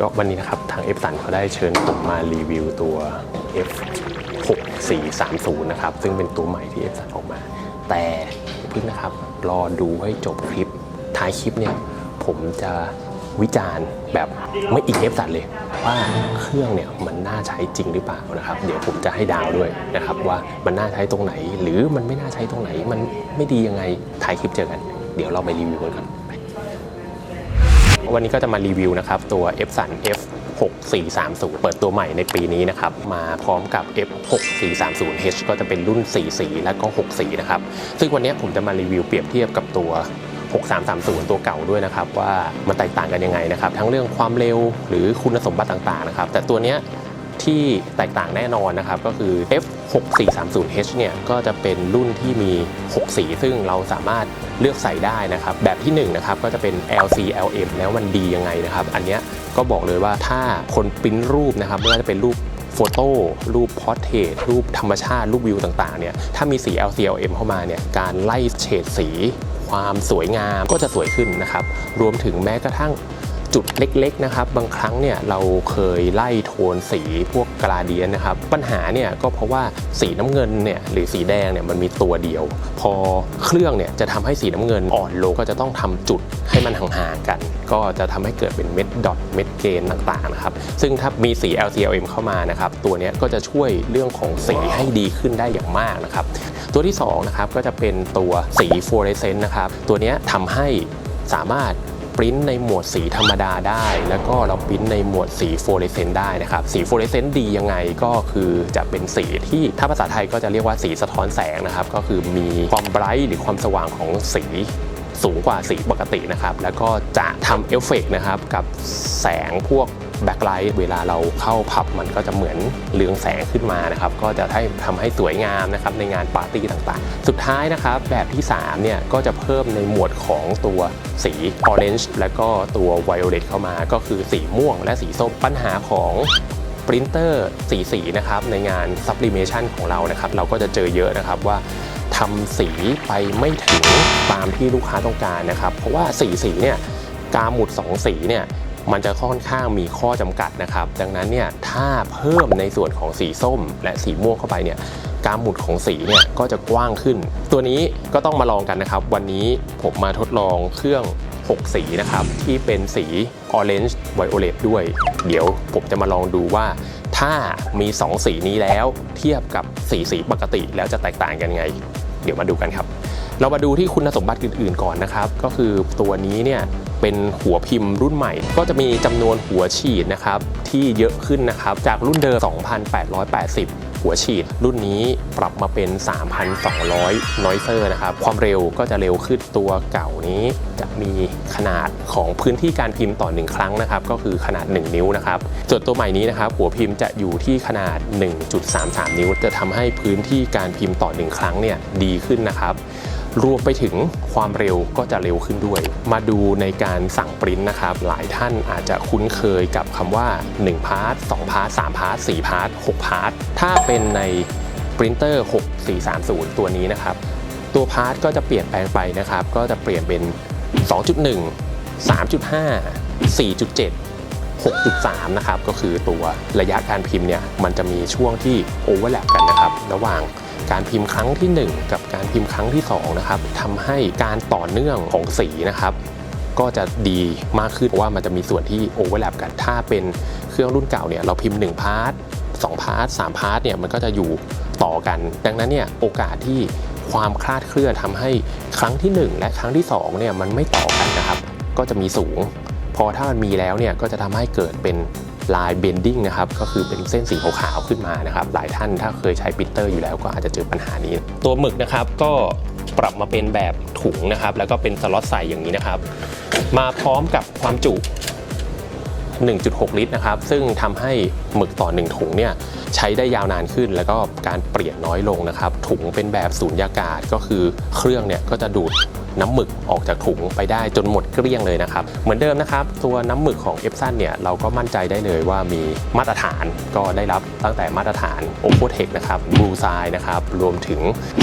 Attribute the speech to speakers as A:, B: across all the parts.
A: ก็วันนี้นะครับ ทาง f สันเขาได้เชิญผมมารีวิวตัว F 6430 นะครับ ซึ่งเป็นตัวใหม่ที่ f สันออกมา แต่พิ่งนะครับ รอดูให้จบคลิป ท้ายคลิปเนี่ย ผมจะวิจารณ์แบบไม่อีก f สันเลย ว่าเครื่องเนี่ยมันน่าใช้จริงหรือเปล่านะครับ เดี๋ยวผมจะให้ดาวด้วยนะครับ ว่ามันน่าใช้ตรงไหน หรือมันไม่น่าใช้ตรงไหนมันไม่ดียังไงท้ายคลิปเจอกัน เดี๋ยวเราไปรีวิวกันครับ วันนี้ก็จะมารีวิวนะครับ ตัว F Sun f 6430 เปิดตัวใหม่ในปีนี้นะครับ มาพร้อมกับ f 6430 h ก็จะเป็นรุ่น 4 สีและก็ 6 สีนะครับ ซึ่งวันนี้ผมจะมารีวิวเปรียบเทียบกับตัว 6330 ตัวเก่าด้วยนะครับ ว่ามันแตกต่างกันยังไงนะครับ ทั้งเรื่องความเร็วหรือคุณสมบัติต่างๆนะครับ แต่ตัวเนี้ย ที่แตกต่างแน่นอนนะครับ ก็คือ F 6430H เนี่ยก็จะเป็นรุ่นที่มี 6 สี ซึ่งเราสามารถเลือกใส่ได้นะครับ แบบที่1นะครับก็จะเป็น LC LM แล้วมันดียังไงนะครับ อันเนี้ยก็บอกเลยว่าถ้าคนปริ้นรูปนะครับ ไม่ว่าจะเป็นรูปโฟโต้รูปพอร์เทรตรูปธรรมชาติ รูปวิวต่างๆเนี่ยถ้ามีสี LC LM เข้ามาเนี่ยการไล่เฉดสี ความสวยงามก็จะสวยขึ้นนะครับ รวมถึงแม้กระทั่ง จุดเล็กๆนะครับบางครั้งเนี่ยเราเคยไล่โทนสีพวกกราเดียนนะครับ ปัญหาเนี่ยก็เพราะว่าสีน้ำเงินเนี่ยหรือสีแดงเนี่ยมันมีตัวเดียว พอเครื่องเนี่ยจะทำให้สีน้ำเงินอ่อนลงก็จะต้องทำจุดให้มันห่างๆกัน ก็จะทำให้เกิดเป็นเม็ดดอทเม็ดเกนต่างๆนะครับซึ่งถ้ามีสี LCLM เข้ามานะครับตัวนี้ก็จะช่วยเรื่องของสีให้ดีขึ้นได้อย่างมากนะครับตัวที่สองนะครับก็จะเป็นตัวสีฟลูออเรสเซนต์นะครับตัวนี้ทำให้สามารถ ปริ้นในหมวดสีธรรมดาได้ แล้วก็เราปริ้นในหมวดสีฟลูออเรสเซนต์ได้นะครับ สีฟลูออเรสเซนต์ดียังไงก็คือจะเป็นสีที่ถ้าภาษาไทยก็จะเรียกว่าสีสะท้อนแสงนะครับ ก็คือมีความไบรท์หรือความสว่างของสีสูงกว่าสีปกตินะครับ แล้วก็จะทำเอฟเฟกต์นะครับกับแสงพวก แบ็คไลท์เวลาเราเข้าผับมันก็จะเหมือนเรืองแสงขึ้นมานะครับก็จะให้ทำให้สวยงามนะครับในงานปาร์ตี้ต่างๆ สุดท้ายนะครับแบบที่3เนี่ยก็จะเพิ่มในหมวดของตัวสี Orange และก็ตัว Violet เข้ามาก็คือสีม่วงและสีส้มปัญหาของปรินเตอร์สีสีนะครับในงาน sublimation ของเรานะครับเราก็จะเจอเยอะนะครับว่าทำสีไปไม่ถึงตามที่ลูกค้าต้องการนะครับ เพราะว่าสีสีเนี่ยกาหมุด 2 สีเนี่ย มันจะค่อนข้างมีข้อจำกัดนะครับ ดังนั้นเนี่ยถ้าเพิ่มในส่วนของสีส้ม และสีม่วงเข้าไปเนี่ยการหมุดของสีเนี่ยก็จะกว้างขึ้น ตัวนี้ก็ต้องมาลองกันนะครับ วันนี้ผมมาทดลองเครื่อง 6 สีนะครับ ที่เป็นสี Orange Violet ด้วย เดี๋ยวผมจะมาลองดูว่า ถ้ามี 2 สีนี้แล้วเทียบกับสีสีปกติแล้วจะแตกต่างกันไง เดี๋ยวมาดูกันครับ เรามาดูที่คุณสมบัติอื่นๆก่อนนะครับ ก็คือตัวนี้เนี่ยเป็นหัวพิมพ์รุ่นใหม่ ก็จะมีจำนวนหัวฉีดนะครับที่เยอะขึ้นนะครับ จากรุ่นเดิม 2,880หัวฉีดรุ่นนี้ปรับมาเป็น 3,200 นอยเซอร์นะครับ ความเร็วก็จะเร็วขึ้นตัวเก่านี้ จะมีขนาดของพื้นที่การพิมพ์ต่อ 1 ครั้งนะครับ ก็คือขนาด 1 นิ้วนะครับส่วนตัวใหม่นี้นะครับ หัวพิมพ์จะอยู่ที่ขนาด 1.33 นิ้ว จะทำให้พื้นที่การพิมพ์ต่อ 1 ครั้งเนี่ยดีขึ้นนะครับ รวมไปถึงความเร็วก็จะเร็วขึ้นด้วย มาดูในการสั่งปริ้นนะครับ หลายท่านอาจจะคุ้นเคยกับคำว่า1พาร์ท2พาร์ท3พาร์ท4พาร์ท6พาร์ทถ้าเป็นในปรินเตอร์ 6430 ตัวนี้นะครับ ตัวพาร์ทก็จะเปลี่ยนแปลงไปนะครับ ก็จะเปลี่ยนเป็น 2.1 3.5 4.7 6.3 นะครับ ก็คือตัวระยะการพิมพ์เนี่ย มันจะมีช่วงที่โอเวอร์แลปกันนะครับ ระหว่าง การพิมพ์ครั้งที่ 1 กับการพิมพ์ครั้งที่2นะครับทำให้การต่อเนื่องของสีนะครับก็จะดีมากขึ้นเพราะว่ามันจะมีส่วนที่โอเวอร์แลปกันถ้าเป็นเครื่องรุ่นเก่าเนี่ยเราพิมพ์1พาร์ท2พาร์ท3พาร์ทเนี่ยมันก็จะอยู่ต่อกัน ดังนั้นเนี่ยโอกาสที่ความคลาดเคลื่อนทำให้ครั้งที่ 1 และครั้งที่2เนี่ยมันไม่ต่อกันนะครับ ก็จะมีสูง พอถ้ามันมีแล้วเนี่ยก็จะทำให้เกิดเป็น ลายเบนดิ้งนะครับก็คือเป็นเส้นสีขาวๆขึ้นมานะครับหลายท่านถ้าเคยใช้ปิเตอร์อยู่แล้วก็อาจจะเจอปัญหานี้ ตัวหมึกนะครับก็ปรับมาเป็นแบบถุงนะครับ แล้วก็เป็นสล็อตใส่อย่างนี้นะครับ มาพร้อมกับความจุ 1.6 ลิตรนะครับ ซึ่งทำให้หมึกต่อ 1 ถุงเนี่ยใช้ได้ยาวนานขึ้น แล้วก็การเปลี่ยนน้อยลงนะครับ ถุงเป็นแบบสูญญากาศก็คือเครื่องเนี่ยก็จะดูดน้ำหมึกออกจากถุงไปได้จนหมดเกลี้ยงเลยนะครับ เหมือนเดิมนะครับ ตัวน้ำหมึกของเอฟซันเนี่ยเราก็มั่นใจได้เลยว่ามีมาตรฐานก็ได้รับตั้งแต่มาตรฐาน o p o t e c h นะครับ Blue s i นะครับ รวมถึง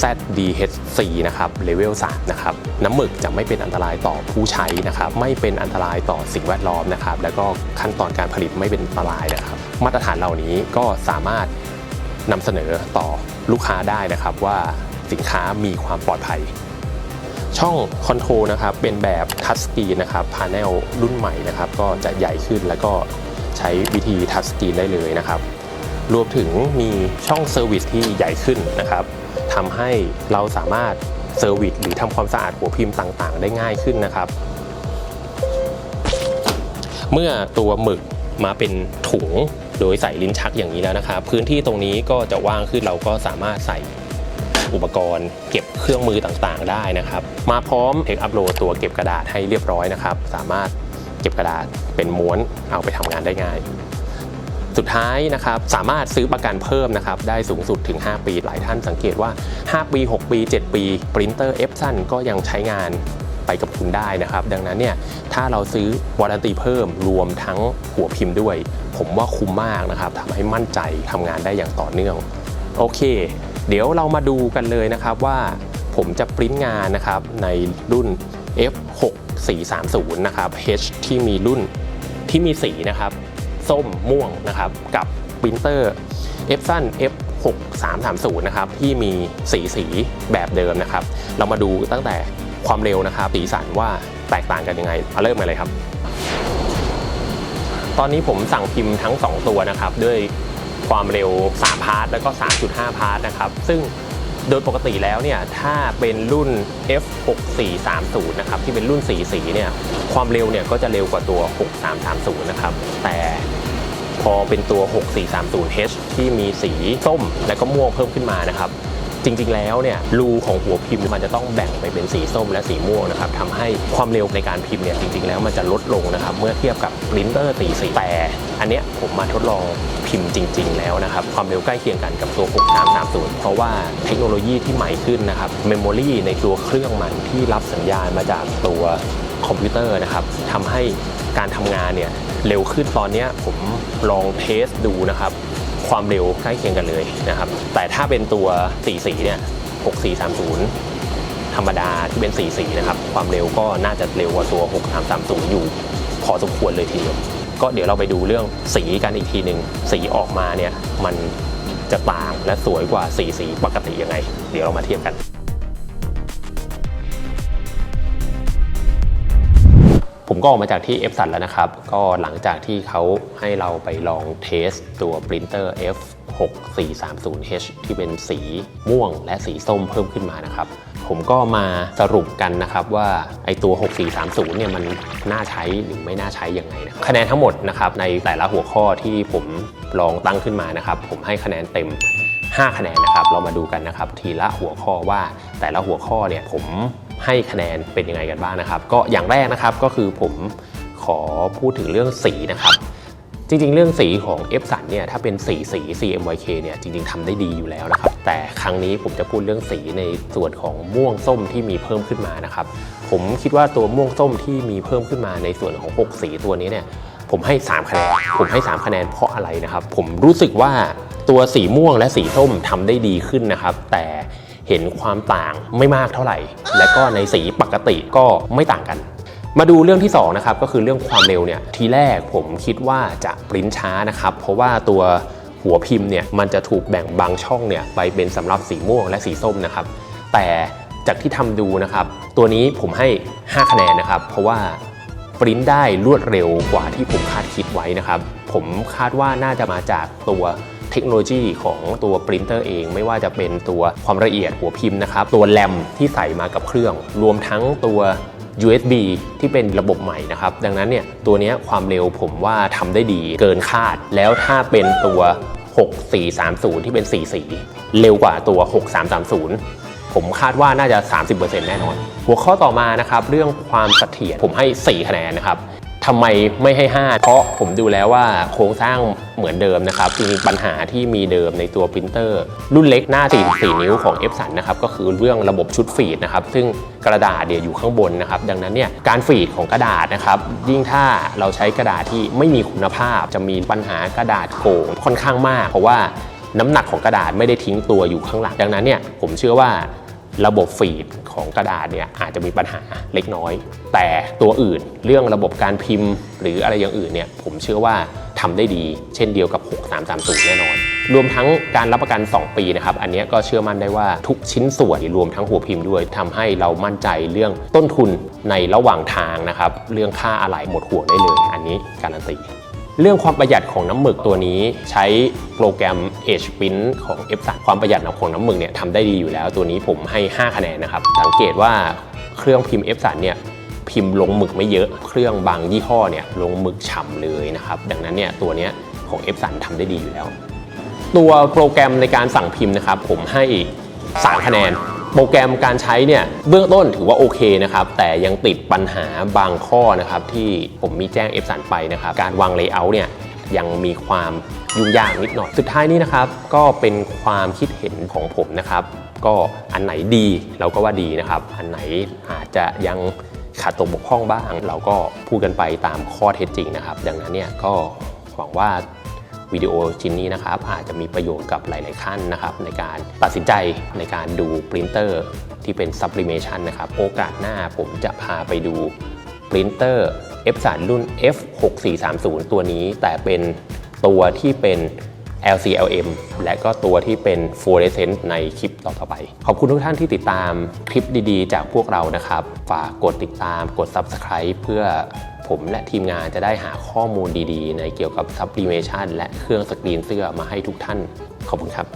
A: ZDHC นะครับเลเวล3นะครับ น้ำหมึกจะไม่เป็นอันตรายต่อผู้ใช้นะครับ ไม่เป็นอันตรายต่อสิ่งแวดล้อมนะครับ แล้วก็ขั้นตอนการผลิตไม่เป็นอันตรายนะครับ มาตรฐานเหล่านี้ก็สามารถนำเสนอต่อลูกค้าได้นะครับว่าสินค้ามีความปลอดภัย ช่องคอนโทรลนะครับเป็นแบบทัชสกรีนนะครับพาเนลรุ่นใหม่นะครับก็จะใหญ่ขึ้นแล้วก็ใช้วิธีทัชสกรีนได้เลยนะครับรวมถึงมีช่องเซอร์วิสที่ใหญ่ขึ้นนะครับทำให้เราสามารถเซอร์วิสหรือทำความสะอาดหัวพิมพ์ต่างๆ ได้ง่ายขึ้นนะครับ เมื่อตัวหมึกมาเป็นถุงโดยใส่ลิ้นชักอย่างนี้แล้วนะครับ พื้นที่ตรงนี้ก็จะว่างขึ้นเราก็สามารถใส่ อุปกรณ์ เก็บเครื่องมือต่างๆ ได้นะครับ มาพร้อมเทคอัพโหลดตัวเก็บกระดาษให้เรียบร้อยนะครับ สามารถเก็บกระดาษเป็นม้วนเอาไปทำงานได้ง่าย สุดท้ายนะครับสามารถซื้อประกันเพิ่มนะครับได้สูงสุดถึง 5 ปี หลายท่านสังเกตว่า 5 ปี 6 ปี 7 ปีปรินเตอร์เอฟซันก็ยังใช้งานไปกับคุณได้นะครับ ดังนั้นเนี่ยถ้าเราซื้อวารันตีเพิ่มรวมทั้งหัวพิมพ์ด้วย ผมว่าคุ้มมากนะครับทำให้มั่นใจทำงานได้อย่างต่อเนื่อง โอเค เดี๋ยวเรามาดูกันเลยนะครับว่าผมจะปริ้นงานนะครับในรุ่น F6430 นะครับ H ที่มีรุ่นที่มีสีนะครับส้มม่วงนะครับกับปรินเตอร์ Epson F6330 นะครับ ที่มีสีสีแบบเดิมนะครับ เรามาดูตั้งแต่ความเร็วนะครับสีสันว่าแตกต่างกันยังไงมาเริ่มกันเลยครับ ตอนนี้ผมสั่งพิมพ์ทั้ง 2 ตัวนะครับ ด้วย ความเร็ว 3 พาร์ทแล้วก็ 3.5 พาร์ทนะครับ ซึ่งโดยปกติแล้วเนี่ยถ้าเป็นรุ่น F6430 นะครับที่เป็นรุ่นสีสีเนี่ยความเร็วเนี่ยก็จะเร็วกว่าตัว 6330 นะครับ แต่พอเป็นตัว 6430H ที่มีสีส้มและก็ม่วงเพิ่มขึ้นมานะครับ จริง ๆ แล้วเนี่ยรูของหัวพิมพ์มันจะต้องแบ่งไปเป็นสีส้มและสีม่วงนะครับทำให้ความเร็วในการพิมพ์เนี่ยจริง ๆ แล้วมันจะลดลงนะครับเมื่อเทียบกับปรินเตอร์สีสีแต่อันเนี้ยผมมาทดลองพิมพ์จริง ๆ แล้วนะครับความเร็วใกล้เคียงกันกับตัว 6330 เพราะว่าเทคโนโลยีที่ใหม่ขึ้นนะครับเมมโมรีในตัวเครื่องมันที่รับสัญญาณมาจากตัวคอมพิวเตอร์นะครับทำให้การทำงานเนี่ยเร็วขึ้นตอนเนี้ยผมลองเทสดูนะครับ ความเร็วใกล้เคียงกันเลยนะครับ แต่ถ้าเป็นตัว4สีเนี่ย6430 ธรรมดาที่เป็น4สีนะครับ ความเร็วก็น่าจะเร็วกว่าตัว 6330 อยู่พอสมควรเลยทีเดียว ก็เดี๋ยวเราไปดูเรื่องสีกันอีกทีหนึ่งสีออกมาเนี่ยมันจะต่างและสวยกว่าสีสีปกติยังไง เดี๋ยวเรามาเทียบกัน ผมก็ออกมาจากที่ f สันแล้วนะครับ ก็หลังจากที่เขาให้เราไปลองเทสตัวปรินเตอร์ F 6430H ที่เป็นสีม่วงและสีส้มเพิ่มขึ้นมานะครับ ผมก็มาสรุปกันนะครับว่าไอตัว 6430 เนี่ยมันน่าใช้หรือไม่น่าใช้ยังไงนะครับคะแนนทั้งหมดนะครับในแต่ละหัวข้อที่ผมลองตั้งขึ้นมานะครับ ผมให้คะแนนเต็ม 5 คะแนนนะครับ เรามาดูกันนะครับ ทีละหัวข้อว่าแต่ละหัวข้อเนี่ยผม ให้คะแนนเป็นยังไงกันบ้างนะครับ ก็อย่างแรกนะครับก็คือผมขอพูดถึงเรื่องสีนะครับ จริงๆ เรื่องสีของ f สันเนี่ยถ้าเป็นสีสี CMYK เนี่ยจริงๆทำได้ดีอยู่แล้วนะครับ แต่ครั้งนี้ผมจะพูดเรื่องสีในส่วนของม่วงส้มที่มีเพิ่มขึ้นมานะครับ ผมคิดว่าตัวม่วงส้มที่มีเพิ่มขึ้นมาในส่วนของ 6 สีตัวนี้เนี่ยผมให้ 3 คะแนน ผมให้ 3 คะแนนเพราะอะไรนะครับ ผมรู้สึกว่าตัวสีม่วงและสีส้มทำได้ดีขึ้นนะครับ แต่ เห็นความต่างไม่มากเท่าไหร่ และก็ในสีปกติก็ไม่ต่างกัน มาดูเรื่องที่2นะครับก็คือเรื่องความเร็วเนี่ยทีแรกผมคิดว่าจะปริ้นช้านะครับ เพราะว่าตัวหัวพิมพ์เนี่ยมันจะถูกแบ่งบางช่องเนี่ยไปเป็นสำหรับสีม่วงและสีส้มนะครับ แต่จากที่ทำดูนะครับ ตัวนี้ผมให้ 5 คะแนนนะครับ เพราะว่าปริ้นได้รวดเร็วกว่าที่ผมคาดคิดไว้นะครับ ผมคาดว่าน่าจะมาจากตัว เทคโนโลยีของตัวปรินเตอร์เอง ไม่ว่าจะเป็นตัวความละเอียดหัวพิมพ์นะครับ ตัวแรมที่ใส่มากับเครื่อง รวมทั้งตัว USB ที่เป็นระบบใหม่นะครับ ดังนั้นเนี่ยตัวนี้ความเร็วผมว่าทำได้ดีเกินคาด แล้วถ้าเป็นตัว 6430 ที่เป็นสีสี เร็วกว่าตัว 6330 ผมคาดว่าน่าจะ 30%แน่นอน หัวข้อต่อมานะครับ เรื่องความเสถียรผมให้ 4 คะแนนนะครับ ทำไมไม่ให้ 5 เพราะผมดูแล้วว่าโครงสร้างเหมือนเดิมนะครับจริงๆปัญหาที่มีเดิมในตัวปรินเตอร์ รุ่นเล็กหน้า 44 นิ้วของ f 3นะครับก็คือเรื่องระบบชุดฟีดนะครับซึ่งกระดาษเดียอยู่ข้างบนนะครับดังนั้นเนี่ยการฟีดของกระดาษนะครับยิ่งถ้าเราใช้กระดาษที่ไม่มีคุณภาพ จะมีปัญหากระดาษโก่งค่อนข้างมาก เพราะว่าน้ำหนักของกระดาษไม่ได้ทิ้งตัวอยู่ข้างหลังดังนั้นเนี่ยผมเชื่อว่า ระบบฟีดของกระดาษเนี่ยอาจจะมีปัญหาเล็กน้อย แต่ตัวอื่นเรื่องระบบการพิมพ์ หรืออะไรอย่างอื่นเนี่ยผมเชื่อว่าทำได้ดีเช่นเดียวกับ 6330 แน่นอน รวมทั้งการรับประกัน 2 ปีนะครับ อันนี้ก็เชื่อมั่นได้ว่าทุกชิ้นส่วนรวมทั้งหัวพิมพ์ด้วยทำให้เรามั่นใจเรื่องต้นทุนในระหว่างทางนะครับ เรื่องค่าอะไหล่หมดห่วงได้เลย อันนี้การันตี เรื่องความประหยัดของน้ำหมึกตัวนี้ ใช้โปรแกรม Edge Print ของ f 3 ความประหยัดของน้ำหมึกเนี่ยทำได้ดีอยู่แล้ว ตัวนี้ผมให้ 5 คะแนนนะครับ สังเกตว่าเครื่องพิมพ์ f 3 เนี่ยพิมพ์ลงหมึกไม่เยอะ เครื่องบางยี่ห้อเนี่ยลงหมึกฉ่ำเลยนะครับ ดังนั้นเนี่ยตัวนี้ของ f 3 ทำได้ดีอยู่แล้ว ตัวโปรแกรมในการสั่งพิมพ์นะครับผมให้ 3 คะแนน โปรแกรมการใช้เนี่ยเบื้องต้นถือว่าโอเคนะครับ แต่ยังติดปัญหาบางข้อนะครับที่ผมมีแจ้ง F สันไปนะครับ การวางเลเยอร์เนี่ยยังมีความยุ่งยากนิดหน่อย สุดท้ายนี้นะครับ ก็เป็นความคิดเห็นของผมนะครับ ก็อันไหนดีเราก็ว่าดีนะครับ อันไหนอาจจะยังขาดตกบกพร่องบ้าง เราก็พูดกันไปตามข้อเท็จจริงนะครับ ดังนั้นเนี่ยก็หวังว่า วิดีโอชิ้นนี้นะครับอาจจะมีประโยชน์กับหลาย ๆ ขั้นนะครับในการตัดสินใจในการดูปรินเตอร์ที่เป็น sublimation นะครับโอกาสหน้าผมจะพาไปดูปรินเตอร์ F 3 รุ่น F6430 ตัวนี้แต่เป็นตัวที่เป็น LCLM และก็ตัวที่เป็น fluorescent ในคลิปต่อไป ขอบคุณทุกท่านที่ติดตามคลิปดีๆ จากพวกเรานะครับ ฝากกดติดตามกด subscribe เพื่อ ผมและทีมงานจะได้หาข้อมูลดีๆ ในเกี่ยวกับ sublimation และเครื่องสกรีนเสื้อมาให้ทุกท่าน ขอบคุณครับ